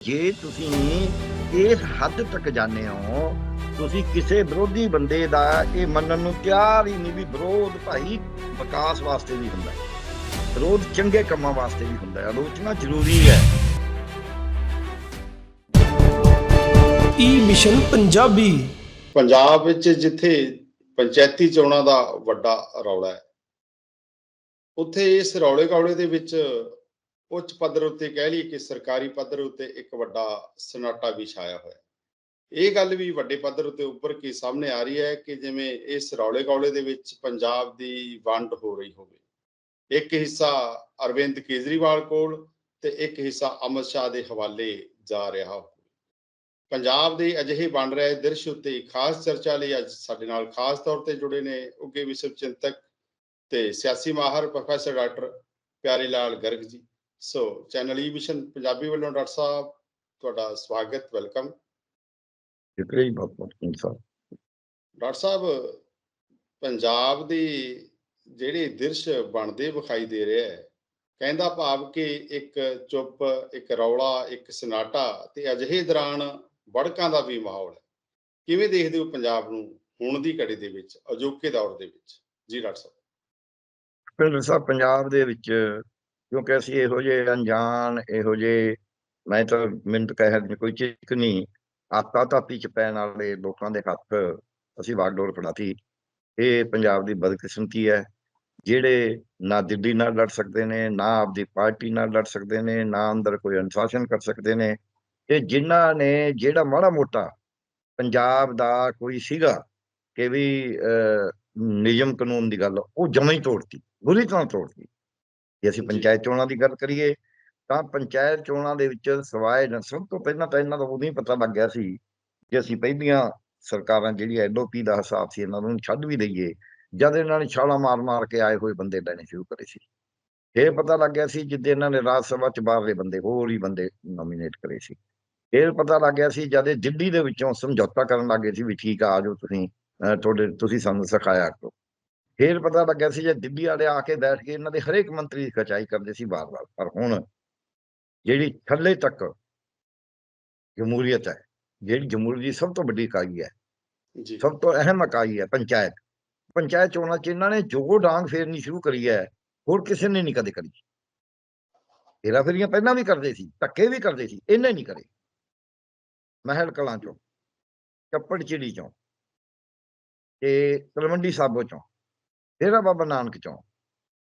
ਜੇ ਤੁਸੀਂ ਇਸ ਹੱਦ ਤੱਕ ਜਾਂਦੇ ਹੋ ਤੁਸੀਂ ਕਿਸੇ ਵਿਰੋਧੀ ਬੰਦੇ ਦਾ ਇਹ ਮੰਨਣ ਨੂੰ ਤਿਆਰ ਹੀ ਨਹੀਂ ਵੀ ਵਿਰੋਧ ਭਾਈ ਵਿਕਾਸ ਵਾਸਤੇ ਵੀ ਹੁੰਦਾ ਹੈ। ਵਿਰੋਧ ਚੰਗੇ ਕੰਮਾਂ ਵਾਸਤੇ ਵੀ ਹੁੰਦਾ ਹੈ ਆਲੋਚਨਾ ਜ਼ਰੂਰੀ ਹੈ। ਈ ਮਿਸ਼ਨ ਪੰਜਾਬੀ। ਪੰਜਾਬ ਵਿੱਚ ਜਿੱਥੇ ਪੰਚਾਇਤੀ ਚੋਣਾਂ ਦਾ ਵੱਡਾ ਰੌਲਾ ਹੈ ਉੱਥੇ ਇਸ ਰੌਲੇ ਕੌਲੇ ਦੇ ਵਿੱਚ ਉੱਚ ਪੱਧਰ ਉੱਤੇ ਕਹਿ ਲਈਏ ਕਿ ਸਰਕਾਰੀ ਪੱਧਰ ਉੱਤੇ ਇੱਕ ਵੱਡਾ ਸਨਾਟਾ ਵੀ ਛਾਇਆ ਹੋਇਆ ਇਹ ਗੱਲ ਵੀ ਵੱਡੇ ਪੱਧਰ ਉੱਤੇ ਉੱਪਰ ਕੇ ਸਾਹਮਣੇ ਆ ਰਹੀ ਹੈ ਕਿ ਜਿਵੇਂ ਇਸ ਰੌਲੇ ਕੌਲੇ ਦੇ ਵਿੱਚ ਪੰਜਾਬ ਦੀ ਵੰਡ ਹੋ ਰਹੀ ਹੋਵੇ। ਇੱਕ ਹਿੱਸਾ ਅਰਵਿੰਦ ਕੇਜਰੀਵਾਲ ਕੋਲ ਤੇ ਇੱਕ ਹਿੱਸਾ ਅਮਿਤ ਸ਼ਾਹ ਦੇ ਹਵਾਲੇ ਜਾ ਰਿਹਾ ਹੋਵੇ। ਪੰਜਾਬ ਦੇ ਅਜਿਹੇ ਬਣ ਰਹੇ ਦ੍ਰਿਸ਼ ਉੱਤੇ ਖਾਸ ਚਰਚਾ ਲਈ ਅੱਜ ਸਾਡੇ ਨਾਲ ਖਾਸ ਤੌਰ ਤੇ ਜੁੜੇ ਨੇ ਉੱਗੇ ਵਿਸ਼ਵ ਚਿੰਤਕ ਤੇ ਸਿਆਸੀ ਮਾਹਰ ਪ੍ਰੋਫੈਸਰ ਡਾਕਟਰ ਪਿਆਰੇ Lal Garg ji. So channel e mission Punjabi ਵੱਲੋਂ ਡਾਕਟਰ ਸਾਹਿਬ ਤੁਹਾਡਾ ਸਵਾਗਤ ਵੈਲਕਮ ਸ਼ੁਕਰੀਆ ਜੀ ਬਹੁਤ ਬਹੁਤ ਇਨਸਾਨ ਡਾਕਟਰ ਸਾਹਿਬ ਪੰਜਾਬ ਦੇ ਜਿਹੜੇ ਦ੍ਰਿਸ਼ ਬਣਦੇ ਵਿਖਾਈ ਦੇ ਰਿਹਾ ਹੈ ਕਹਿੰਦਾ ਭਾਵ ਕਿ ਇੱਕ ਚੁੱਪ ਇੱਕ ਰੌਲਾ ਇੱਕ ਸਨਾਟਾ ਤੇ ਅਜਿਹੇ ਦੌਰਾਨ ਵੜਕਾਂ ਦਾ ਵੀ ਮਾਹੌਲ ਹੈ। ਕਿਵੇਂ ਦੇਖਦੇ ਹੋ ਪੰਜਾਬ ਨੂੰ ਹੁਣ ਦੀ ਘੜੀ ਦੇ ਵਿੱਚ ਅਜੋਕੇ ਦੌਰ ਦੇ ਵਿੱਚ? ਜੀ ਡਾਕਟਰ ਸਾਹਿਬ। ਸਾਹਿਬ ਪੰਜਾਬ ਦੇ ਵਿੱਚ ਕਿਉਂਕਿ ਅਸੀਂ ਇਹੋ ਜਿਹੇ ਅਣਜਾਣ ਇਹੋ ਜਿਹੇ ਮੈਂ ਤਾਂ ਮਿੰਟ ਕਹਿ ਕੋਈ ਚੀਕ ਨਹੀਂ। ਆਤਾ ਤਾਤੀ ਚ ਪੈਣ ਵਾਲੇ ਲੋਕਾਂ ਦੇ ਹੱਥ ਅਸੀਂ ਵਾਗਡੋਰ ਫੜਾਤੀ। ਇਹ ਪੰਜਾਬ ਦੀ ਬਦਕਿਸਮਤੀ ਹੈ। ਜਿਹੜੇ ਨਾ ਦਿੱਲੀ ਨਾਲ ਲੜ ਸਕਦੇ ਨੇ ਨਾ ਆਪਦੀ ਪਾਰਟੀ ਨਾਲ ਲੜ ਸਕਦੇ ਨੇ ਨਾ ਅੰਦਰ ਕੋਈ ਅਨੁਸ਼ਾਸਨ ਕਰ ਸਕਦੇ ਨੇ ਇਹ ਜਿਨ੍ਹਾਂ ਨੇ ਜਿਹੜਾ ਮਾੜਾ ਮੋਟਾ ਪੰਜਾਬ ਦਾ ਕੋਈ ਸੀਗਾ ਕਿ ਵੀ ਅਹ, ਨਿਯਮ ਕਾਨੂੰਨ ਦੀ ਗੱਲ ਉਹ ਜਮਾਂ ਹੀ ਤੋੜਤੀ ਬੁਰੀ ਤਰ੍ਹਾਂ ਤੋੜਤੀ ਜੇ ਅਸੀਂ। ਪੰਚਾਇਤ ਚੋਣਾਂ ਦੀ ਗੱਲ ਕਰੀਏ ਤਾਂ ਪੰਚਾਇਤ ਚੋਣਾਂ ਦੇ ਵਿੱਚ ਸਵਾਏ ਸਭ ਤੋਂ ਪਹਿਲਾਂ ਤਾਂ ਇਹਨਾਂ ਦਾ ਉਦੋਂ ਹੀ ਪਤਾ ਲੱਗ ਗਿਆ ਸੀ ਕਿ ਅਸੀਂ ਪਹਿਲੀਆਂ ਸਰਕਾਰਾਂ ਜਿਹੜੀ ਐਲਓਪੀ ਦਾ ਹਿਸਾਬ ਸੀ ਇਹਨਾਂ ਨੂੰ ਛੱਡ ਵੀ ਦਈਏ ਜਦ ਇਹਨਾਂ ਨੇ ਛਾਲਾਂ ਮਾਰ ਮਾਰ ਕੇ ਆਏ ਹੋਏ ਬੰਦੇ ਲੈਣੇ ਸ਼ੁਰੂ ਕਰੇ ਸੀ। ਇਹ ਪਤਾ ਲੱਗ ਗਿਆ ਸੀ ਜਿੱਦੇ ਇਹਨਾਂ ਨੇ ਰਾਜ ਸਭਾ ਚ ਬਾਹਰਲੇ ਬੰਦੇ ਹੋਰ ਹੀ ਬੰਦੇ ਨੋਮੀਨੇਟ ਕਰੇ ਸੀ। ਇਹ ਪਤਾ ਲੱਗ ਗਿਆ ਸੀ ਜਦ ਇਹ ਦਿੱਲੀ ਦੇ ਵਿੱਚੋਂ ਸਮਝੌਤਾ ਕਰਨ ਲੱਗੇ ਸੀ ਵੀ ਠੀਕ ਆ ਆਜੋ ਤੁਸੀਂ ਤੁਹਾਡੇ ਤੁਸੀਂ ਸਾਨੂੰ ਸਿਖਾਇਆ ਕਰੋ। ਫਿਰ ਪਤਾ ਲੱਗਿਆ ਸੀ ਜੇ ਦਿੱਲੀ ਵਾਲੇ ਆ ਕੇ ਬੈਠ ਕੇ ਇਹਨਾਂ ਦੇ ਹਰੇਕ ਮੰਤਰੀ ਦੀ ਖਚਾਈ ਕਰਦੇ ਸੀ ਵਾਰ-ਵਾਰ ਪਰ ਹੁਣ ਜਿਹੜੀ ਥੱਲੇ ਤੱਕ ਜਮਹੂਰੀਅਤ ਹੈ ਜਿਹੜੀ ਜਮਹੂਰੀ ਦੀ ਸਭ ਤੋਂ ਵੱਡੀ ਇਕਾਈ ਹੈ ਜੀ। ਸਭ ਤੋਂ ਅਹਿਮ ਇਕਾਈ ਹੈ ਪੰਚਾਇਤ। ਪੰਚਾਇਤ ਚੋਣਾਂ 'ਚ ਇਹਨਾਂ ਨੇ ਜੋ ਡਾਂਗ ਫੇਰਨੀ ਸ਼ੁਰੂ ਕਰੀ ਹੈ ਹੋਰ ਕਿਸੇ ਨੇ ਨਹੀਂ ਕਦੇ ਕਰੀ। ਹੇਰਾ ਫੇਰੀਆਂ ਪਹਿਲਾਂ ਵੀ ਕਰਦੇ ਸੀ ਧੱਕੇ ਵੀ ਕਰਦੇ ਸੀ ਇਹਨੇ ਨਹੀਂ ਕਰੇ। ਮਹਿਲ ਕਲਾਂ ਚੋਂ ਕੱਪੜ ਚਿੜੀ ਚੋਂ ਤੇ ਤਲਵੰਡੀ ਸਾਬੋ ਚੋਂ। ਡੇਰਾ ਬਾਬਾ ਨਾਨਕ ਚੋਂ।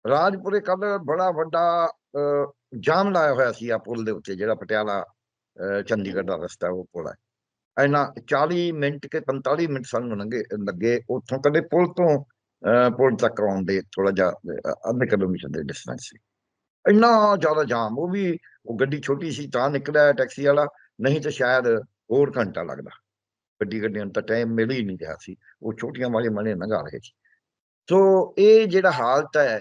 ਰਾਜਪੁਰੇ ਕੱਲ ਬੜਾ ਵੱਡਾ ਜਾਮ ਲਾਇਆ ਹੋਇਆ ਸੀ ਆ ਪੁਲ ਦੇ ਉੱਤੇ ਜਿਹੜਾ ਪਟਿਆਲਾ ਅਹ, ਚੰਡੀਗੜ੍ਹ ਦਾ ਰਸਤਾ ਉਹ ਪੁਲ ਹੈ ਇਹਨਾਂ 40 ਮਿੰਟ ਕੇ 45 ਮਿੰਟ ਸਾਨੂੰ ਲੰਗੇ ਲੱਗੇ ਉੱਥੋਂ ਕਦੇ ਪੁਲ ਤੋਂ ਪੁਲ ਤੱਕ ਆਉਣ ਦੇ ਥੋੜਾ ਜਿਹਾ ਅਹ, ਅੱਧੇ ਕਿਲੋਮੀਟਰ ਦੇ ਡਿਸਟੈਂਸ ਸੀ। ਇੰਨਾ ਜ਼ਿਆਦਾ ਜਾਮ ਉਹ ਵੀ ਉਹ ਗੱਡੀ ਛੋਟੀ ਸੀ ਤਾਂ ਨਿਕਲਿਆ ਟੈਕਸੀ ਵਾਲਾ ਨਹੀਂ ਤਾਂ ਸ਼ਾਇਦ ਹੋਰ ਘੰਟਾ ਲੱਗਦਾ। ਵੱਡੀ ਗੱਡੀਆਂ ਨੂੰ ਤਾਂ ਟਾਈਮ ਮਿਲ ਹੀ ਨਹੀਂ ਰਿਹਾ ਸੀ। ਉਹ ਛੋਟੀਆਂ ਵਾਲੇ ਮਨੇ ਲੰਘਾ ਰਹੇ ਸੀ। ਸੋ ਇਹ ਜਿਹੜਾ ਹਾਲਤ ਹੈ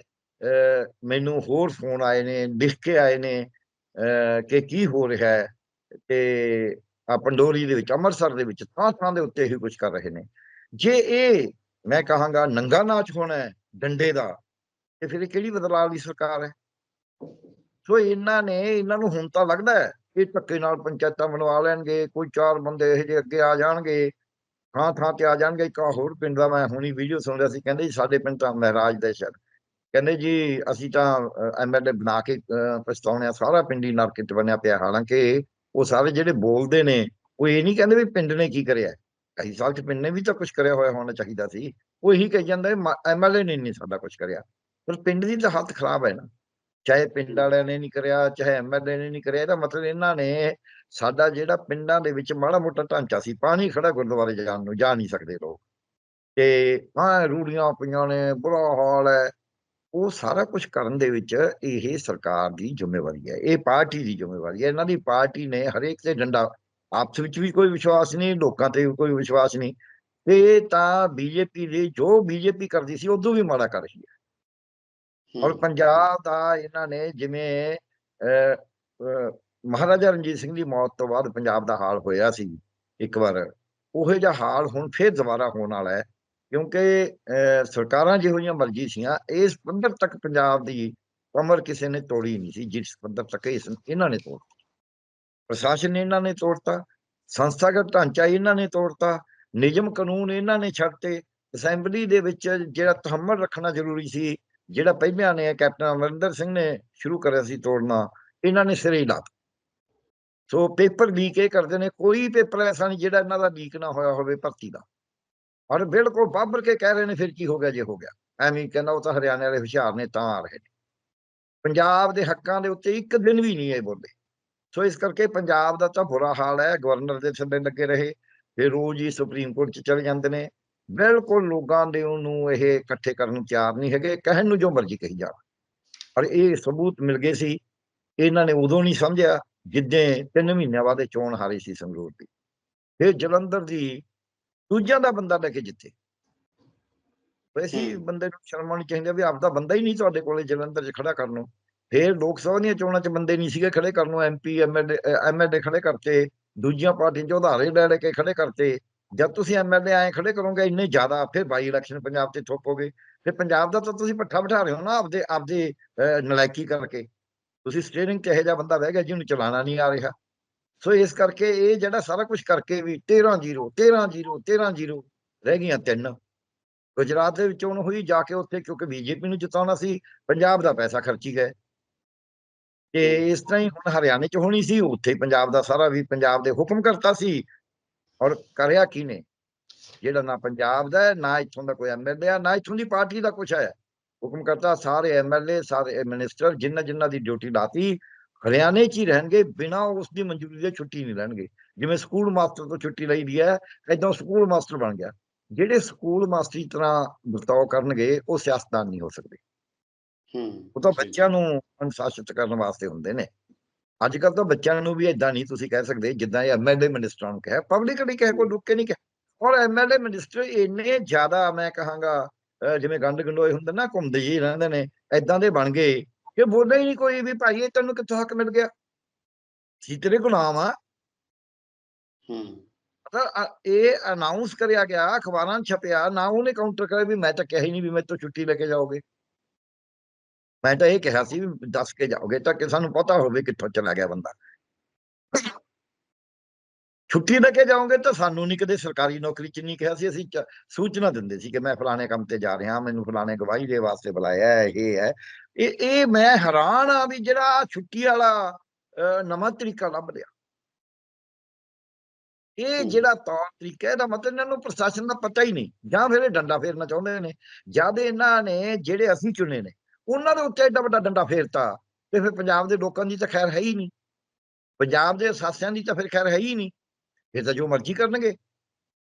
ਮੈਨੂੰ ਹੋਰ ਫੋਨ ਆਏ ਨੇ, ਲਿਖ ਕੇ ਆਏ ਨੇ ਕਿ ਕੀ ਹੋ ਰਿਹਾ ਹੈ ਤੇ ਆ ਪੰਡੋਰੀ ਦੇ ਵਿੱਚ, ਅੰਮ੍ਰਿਤਸਰ ਦੇ ਵਿੱਚ ਥਾਂ ਥਾਂ ਦੇ ਉੱਤੇ ਹੀ ਕੁਝ ਕਰ ਰਹੇ ਨੇ। ਜੇ ਇਹ ਮੈਂ ਕਹਾਂਗਾ ਨੰਗਾ ਨਾਚ ਹੋਣਾ ਹੈ ਡੰਡੇ ਦਾ, ਤੇ ਫਿਰ ਇਹ ਕਿਹੜੀ ਬਦਲਾਅ ਦੀ ਸਰਕਾਰ ਹੈ? ਸੋ ਇਹਨਾਂ ਨੇ, ਇਹਨਾਂ ਨੂੰ ਹੁਣ ਤਾਂ ਲੱਗਦਾ ਹੈ ਇਹ ਧੱਕੇ ਨਾਲ ਪੰਚਾਇਤਾਂ ਬਣਵਾ ਲੈਣਗੇ, ਕੋਈ ਚਾਰ ਬੰਦੇ ਇਹ ਜਿਹੇ ਅੱਗੇ ਆ ਜਾਣਗੇ ਥਾਂ ਥਾਂ ਤੇ ਆ ਜਾਣਗੇ। ਇੱਕ ਹੋਰ ਪਿੰਡ ਦਾ ਮੈਂ ਹੁਣੀ ਵੀਡੀਓ ਸੁਣ ਰਿਹਾ ਸੀ। ਕਹਿੰਦੇ ਜੀ ਸਾਡੇ ਪਿੰਡ ਤਾਂ ਮਹਾਰਾਜ ਦਾ ਸ਼ਹਿਰ। ਕਹਿੰਦੇ ਜੀ ਅਸੀਂ ਤਾਂ ਐਮਐਲਏ ਬਣਾ ਕੇ ਅਹ, ਪਛਤਾਉਣੇ ਆ। ਸਾਰਾ ਪਿੰਡ ਹੀ ਨਰਕਿਤ ਬਣਿਆ ਪਿਆ। ਹਾਲਾਂਕਿ ਉਹ ਸਾਰੇ ਜਿਹੜੇ ਬੋਲਦੇ ਨੇ ਉਹ ਇਹ ਨਹੀਂ ਕਹਿੰਦੇ ਵੀ ਪਿੰਡ ਨੇ ਕੀ ਕਰਿਆ। ਕਈ ਸਾਲ ਚ ਪਿੰਡ ਨੇ ਵੀ ਤਾਂ ਕੁਝ ਕਰਿਆ ਹੋਇਆ ਹੋਣਾ ਚਾਹੀਦਾ ਸੀ। ਉਹ ਇਹੀ ਕਹੀ ਜਾਂਦਾ ਐਮਐਲਏ ਨੇ ਨਹੀਂ ਸਾਡਾ ਕੁਝ ਕਰਿਆ। ਪਰ ਪਿੰਡ ਦੀ ਤਾਂ ਹਾਲਤ ਖਰਾਬ ਹੈ ਨਾ। ਚਾਹੇ ਪਿੰਡ ਵਾਲਿਆਂ ਨੇ ਨਹੀਂ ਕਰਿਆ, ਚਾਹੇ ਐਮਐਲਏ ਨੇ ਨਹੀਂ ਕਰਿਆ, ਇਹਦਾ ਮਤਲਬ ਇਹਨਾਂ ਨੇ ਸਾਡਾ ਜਿਹੜਾ ਪਿੰਡਾਂ ਦੇ ਵਿੱਚ ਮਾੜਾ ਮੋਟਾ ਢਾਂਚਾ ਸੀ, ਪਾਣੀ ਖੜਾ ਗੁਰਦੁਆਰੇ ਜਾਣ ਨੂੰ, ਜਾ ਨਹੀਂ ਸਕਦੇ ਲੋਕ। ਤੇ ਹਾਂ ਰੂੜੀਆਂ ਪਈਆਂ ਨੇ, ਬੁਰਾ ਹਾਲ ਹੈ ਉਹ ਸਾਰਾ ਕੁਝ ਕਰਨ ਦੇ ਵਿੱਚ ਇਹ ਸਰਕਾਰ ਦੀ ਜ਼ਿੰਮੇਵਾਰੀ ਹੈ ਇਹ ਪਾਰਟੀ ਦੀ ਜ਼ਿੰਮੇਵਾਰੀ ਹੈ ਇਹਨਾਂ ਦੀ ਪਾਰਟੀ ਨੇ ਹਰੇਕ ਤੇ ਡੰਡਾ, ਆਪਸ ਵਿੱਚ ਵੀ ਕੋਈ ਵਿਸ਼ਵਾਸ ਨਹੀਂ ਲੋਕਾਂ ਤੇ ਵੀ ਕੋਈ ਵਿਸ਼ਵਾਸ ਨਹੀਂ ਤੇ ਇਹ ਤਾਂ ਬੀਜੇਪੀ ਦੀ, ਜੋ ਬੀਜੇਪੀ ਕਰਦੀ ਸੀ, ਉਦੋਂ ਵੀ ਮਾੜਾ ਕਰ ਰਹੀ ਹੈ ਔਰ ਪੰਜਾਬ ਦਾ ਇਹਨਾਂ ਨੇ ਜਿਵੇਂ ਮਹਾਰਾਜਾ ਰਣਜੀਤ ਸਿੰਘ ਦੀ ਮੌਤ ਤੋਂ ਬਾਅਦ ਪੰਜਾਬ ਦਾ ਹਾਲ ਹੋਇਆ ਸੀ ਇੱਕ ਵਾਰ। ਉਹੋ ਜਿਹਾ ਹਾਲ ਹੁਣ ਫੇਰ ਦੁਬਾਰਾ ਹੋਣ ਵਾਲਾ ਹੈ ਕਿਉਂਕਿ ਸਰਕਾਰਾਂ ਜਿਹੋ ਜਿਹੀਆਂ ਮਰਜ਼ੀ ਸੀਆਂ ਇਸ ਪੱਧਰ ਤੱਕ ਪੰਜਾਬ ਦੀ ਕਮਰ ਕਿਸੇ ਨੇ ਤੋੜੀ ਨਹੀਂ ਸੀ ਜਿਸ ਪੱਧਰ ਤੱਕ ਇਸ ਇਹਨਾਂ ਨੇ ਤੋੜ ਪ੍ਰਸ਼ਾਸਨ ਨੇ ਇਹਨਾਂ ਨੇ ਤੋੜਤਾ ਸੰਸਥਾਗਤ ਢਾਂਚਾ ਇਹਨਾਂ ਨੇ ਤੋੜਤਾ ਨਿਯਮ ਕਾਨੂੰਨ ਇਹਨਾਂ ਨੇ ਛੱਡਤੇ ਅਸੈਂਬਲੀ ਦੇ ਵਿੱਚ ਜਿਹੜਾ ਤਹਮਲ ਰੱਖਣਾ ਜ਼ਰੂਰੀ ਸੀ ਜਿਹੜਾ ਪਹਿਲਾਂ ਨੇ ਕੈਪਟਨ ਅਮਰਿੰਦਰ ਸਿੰਘ ਨੇ ਸ਼ੁਰੂ ਕਰਿਆ ਸੀ ਤੋੜਨਾ, ਇਹਨਾਂ ਨੇ ਸਿਰੇ ਹੀ ਲਾ ਸੋ ਪੇਪਰ ਲੀਕ ਇਹ ਕਰਦੇ ਨੇ, ਕੋਈ ਪੇਪਰ ਐਸਾ ਨਹੀਂ ਜਿਹੜਾ ਇਹਨਾਂ ਦਾ ਲੀਕ ਨਾ ਹੋਇਆ ਹੋਵੇ ਭਰਤੀ ਦਾ। ਔਰ ਬਿਲਕੁਲ ਬਾਬਰ ਕੇ ਕਹਿ ਰਹੇ ਨੇ, ਫਿਰ ਕੀ ਹੋ ਗਿਆ ਜੇ ਹੋ ਗਿਆ। ਐਵੇਂ ਕਹਿੰਦਾ ਉਹ ਤਾਂ ਹਰਿਆਣੇ ਵਾਲੇ ਹੁਸ਼ਿਆਰ ਨੇ, ਤਾਂ ਆ ਰਹੇ ਨੇ। ਪੰਜਾਬ ਦੇ ਹੱਕਾਂ ਦੇ ਉੱਤੇ ਇੱਕ ਦਿਨ ਵੀ ਨਹੀਂ ਇਹ ਬੋਲੇ। ਸੋ ਇਸ ਕਰਕੇ ਪੰਜਾਬ ਦਾ ਤਾਂ ਬੁਰਾ ਹਾਲ ਹੈ, ਗਵਰਨਰ ਦੇ ਥੱਲੇ ਲੱਗੇ ਰਹੇ, ਫਿਰ ਰੋਜ਼ ਹੀ ਸੁਪਰੀਮ ਕੋਰਟ ਚ ਚਲੇ ਜਾਂਦੇ ਨੇ। ਬਿਲਕੁਲ ਲੋਕਾਂ ਦੇ ਉਹਨੂੰ ਇਹ ਇਕੱਠੇ ਕਰਨ ਨੂੰ ਤਿਆਰ ਨਹੀਂ ਹੈਗੇ ਕਹਿਣ ਨੂੰ ਜੋ ਮਰਜ਼ੀ ਕਹੀ ਜਾ ਪਰ ਇਹ ਸਬੂਤ ਮਿਲ ਗਏ ਸੀ ਇਹਨਾਂ ਨੇ ਉਦੋਂ ਨਹੀਂ ਸਮਝਿਆ ਜਿੱਦੇ ਤਿੰਨ ਮਹੀਨਿਆਂ ਬਾਅਦ ਚੋਣ ਹਾਰੀ ਸੀ ਸੰਗਰੂਰ ਦੀ। ਫਿਰ ਜਲੰਧਰ ਦੀ ਦੂਜਿਆਂ ਦਾ ਬੰਦਾ ਲੈ ਕੇ ਜਿੱਤੇ। ਵੈਸੇ। ਬੰਦੇ ਨੂੰ ਸ਼ਰਮ ਆਉਣੀ ਚਾਹੀਦੀ ਵੀ ਆਪਦਾ ਬੰਦਾ ਹੀ ਨਹੀਂ ਤੁਹਾਡੇ ਕੋਲੇ ਜਲੰਧਰ 'ਚ ਖੜਾ ਕਰਨ ਨੂੰ। ਫਿਰ ਲੋਕ ਸਭਾ ਦੀਆਂ ਚੋਣਾਂ 'ਚ ਬੰਦੇ ਨਹੀਂ ਸੀਗੇ ਖੜੇ ਕਰਨ ਨੂੰ। ਐਮਪੀ ਐਮਐਲਏ ਐਮਐਲਏ ਖੜੇ ਕਰਤੇ। ਦੂਜੀਆਂ ਪਾਰਟੀਆਂ 'ਚ ਉਧਾਰੇ ਲੈ ਲੈ ਕੇ ਖੜੇ ਕਰਤੇ। ਜਦ ਤੁਸੀਂ ਐਮਐਲਏ ਆਏ ਖੜੇ ਕਰੋਗੇ ਇੰਨੇ ਜ਼ਿਆਦਾ ਫਿਰ ਬਾਈ ਇਲੈਕਸ਼ਨ ਪੰਜਾਬ 'ਤੇ ਥੋਪੋਗੇ ਫਿਰ ਪੰਜਾਬ ਦਾ ਤਾਂ ਤੁਸੀਂ ਪੱਠਾ ਬਿਠਾ ਰਹੇ ਹੋ ਨਾ ਆਪਦੇ ਆਪਦੇ ਅਹ, ਨਲਾਇਕੀ ਕਰਕੇ। ਤੁਸੀਂ ਸਟੀਅਰਿੰਗ 'ਚ ਇਹੋ ਜਿਹਾ ਬੰਦਾ ਬਹਿ ਗਿਆ ਜਿਹਨੂੰ ਚਲਾਉਣਾ ਨਹੀਂ ਆ ਰਿਹਾ। ਸੋ ਇਸ ਕਰਕੇ ਇਹ ਜਿਹੜਾ ਸਾਰਾ ਕੁਝ ਕਰਕੇ ਵੀ 13 0 13 0 13 0 ਰਹਿ ਗਈਆਂ ਤਿੰਨ। ਗੁਜਰਾਤ ਦੇ ਵਿੱਚੋਂ ਹੋਈ ਜਾ ਕੇ ਉੱਥੇ ਕਿਉਂਕਿ ਬੀਜੇਪੀ ਨੂੰ ਜਿਤਾਉਣਾ ਸੀ ਪੰਜਾਬ ਦਾ ਪੈਸਾ ਖਰਚੀ ਗਏ। ਤੇ ਇਸ ਤਰ੍ਹਾਂ ਹੀ ਹੁਣ ਹਰਿਆਣੇ 'ਚ ਹੋਣੀ ਸੀ ਉੱਥੇ ਪੰਜਾਬ ਦਾ ਸਾਰਾ ਵੀ ਪੰਜਾਬ ਦੇ ਹੁਕਮ ਕਰਤਾ ਸੀ। ਔਰ ਕਰਿਆ ਕਿਹਨੇ? ਜਿਹੜਾ ਨਾ ਪੰਜਾਬ ਦਾ ਨਾ ਇੱਥੋਂ ਦਾ ਕੋਈ ਐਮਐਲਏ ਆ ਨਾ ਇੱਥੋਂ ਦੀ ਪਾਰਟੀ ਦਾ ਕੁਛ ਹੈ। ਹੁਕਮ ਕਰਤਾ ਸਾਰੇ ਐਮਐਲਏ ਸਾਰੇ ਮਿਨਿਸਟਰ ਜਿਨ੍ਹਾਂ ਜਿਨ੍ਹਾਂ ਦੀ ਡਿਊਟੀ ਲਾਤੀ ਹਰਿਆਣੇ 'ਚ ਹੀ ਰਹਿਣਗੇ ਬਿਨਾਂ ਉਸ ਦੀ ਮਨਜ਼ੂਰੀ ਦੇ ਛੁੱਟੀ ਨਹੀਂ ਲੈਣਗੇ। ਜਿਵੇਂ ਸਕੂਲ ਮਾਸਟਰ ਤੋਂ ਛੁੱਟੀ ਲਈਦੀ ਹੈ ਏਦਾਂ ਸਕੂਲ ਮਾਸਟਰ ਬਣ ਗਿਆ। ਜਿਹੜੇ ਸਕੂਲ ਮਾਸਟਰੀ ਤਰ੍ਹਾਂ ਵਰਤਾਓ ਕਰਨਗੇ ਉਹ ਸਿਆਸਤਦਾਨ ਨਹੀਂ ਹੋ ਸਕਦੇ। ਹੂੰ ਉਹ ਤਾਂ। ਬੱਚਿਆਂ ਨੂੰ ਅਨੁਸ਼ਾਸਿਤ ਕਰਨ ਵਾਸਤੇ ਹੁੰਦੇ ਨੇ। ਅੱਜ ਕੱਲ ਤਾਂ ਬੱਚਿਆਂ ਨੂੰ ਵੀ ਇਦਾਂ ਨਹੀਂ ਤੁਸੀਂ ਕਹਿ ਸਕਦੇ ਜਿੱਦਾਂ ਇਹ ਐਮਐਲਏ ਮਿਨਿਸਟਰਾਂ ਨੂੰ ਕਹੇ ਪਬਲਿਕਲੀ ਕਹੇ ਕੋਈ ਲੁੱਕ ਕੇ ਨਹੀਂ ਕਹੇ। ਔਰ ਐਮਐਲਏ ਮਿਨਿਸਟਰ ਇੰਨੇ ਜ਼ਿਆਦਾ ਮੈਂ ਕਹਾਂਗਾ ਜਿਵੇਂ ਗੰਡ ਗੰਡੋਏ ਹੁੰਦੇ ਨਾ ਘੁੰਮਦੇ ਜੀ ਰਹਿੰਦੇ ਨੇ ਇਦਾਂ ਦੇ ਬਣ ਗਏ ਕਿ ਬੋਲੇ ਹੀ ਨਹੀਂ ਕੋਈ ਵੀ ਭਾਈ ਇਹ ਤੈਨੂੰ ਕਿੱਥੋਂ ਹੱਕ ਮਿਲ ਗਿਆ? ਸੀ ਤੇਰੇ ਗੁਲਾਮ ਆ। ਹੂੰ। ਤਾਂ ਇਹ ਅਨਾਉਂਸ ਕਰਿਆ ਗਿਆ ਅਖਬਾਰਾਂ ਛਪਿਆ ਨਾ ਉਹਨੇ ਕਾਊਂਟਰ ਕਰਿਆ ਵੀ ਮੈਂ ਤਾਂ ਕਿਹਾ ਹੀ ਨਹੀਂ ਵੀ ਮੇਰੇ ਤੋਂ ਛੁੱਟੀ ਲੈ ਕੇ ਜਾਓਗੇ। ਮੈਂ ਤਾਂ ਇਹ ਕਿਹਾ ਸੀ ਵੀ ਦੱਸ ਕੇ ਜਾਓਗੇ ਤਾਂ ਕਿ ਸਾਨੂੰ ਪਤਾ ਹੋਵੇ ਕਿੱਥੋਂ ਚਲਾ ਗਿਆ ਬੰਦਾ। ਛੁੱਟੀ ਲੈ ਕੇ ਜਾਓਗੇ ਤਾਂ ਸਾਨੂੰ ਨਹੀਂ ਕਦੇ ਸਰਕਾਰੀ ਨੌਕਰੀ 'ਚ ਨਹੀਂ ਕਿਹਾ ਸੀ ਅਸੀਂ ਸੂਚਨਾ ਦਿੰਦੇ ਸੀ ਕਿ ਮੈਂ ਫਲਾਣੇ ਕੰਮ ਤੇ ਜਾ ਰਿਹਾ ਮੈਨੂੰ ਫਲਾਣੇ ਗਵਾਹੀ ਦੇ ਵਾਸਤੇ ਬੁਲਾਇਆ ਹੈ ਇਹ ਹੈ। ਇਹ ਇਹ ਮੈਂ ਹੈਰਾਨ ਆ ਵੀ ਜਿਹੜਾ ਛੁੱਟੀ ਵਾਲਾ ਨਵਾਂ ਤਰੀਕਾ ਲੱਭ ਲਿਆ ਇਹ। ਜਿਹੜਾ ਤੌਰ ਤਰੀਕਾ ਇਹਦਾ ਮਤਲਬ ਇਹਨਾਂ ਨੂੰ ਪ੍ਰਸ਼ਾਸਨ ਦਾ ਪਤਾ ਹੀ ਨਹੀਂ। ਜਾਂ ਫਿਰ ਇਹ ਡੰਡਾ ਫੇਰਨਾ ਚਾਹੁੰਦੇ ਨੇ ਜਦ ਇਹਨਾਂ ਨੇ ਜਿਹੜੇ ਅਸੀਂ ਚੁਣੇ ਨੇ। ਉਹਨਾਂ ਦੇ ਉੱਤੇ ਐਡਾ ਵੱਡਾ ਡੰਡਾ ਫੇਰਤਾ ਤੇ ਫਿਰ ਪੰਜਾਬ ਦੇ ਲੋਕਾਂ ਦੀ ਤਾਂ ਖੈਰ ਹੈ ਹੀ ਨਹੀਂ। ਪੰਜਾਬ ਦੇ ਸਾਸਿਆਂ ਦੀ ਤਾਂ ਫਿਰ ਖੈਰ ਹੈ ਹੀ ਨਹੀਂ। ਫਿਰ ਤਾਂ ਜੋ ਮਰਜ਼ੀ ਕਰਨਗੇ।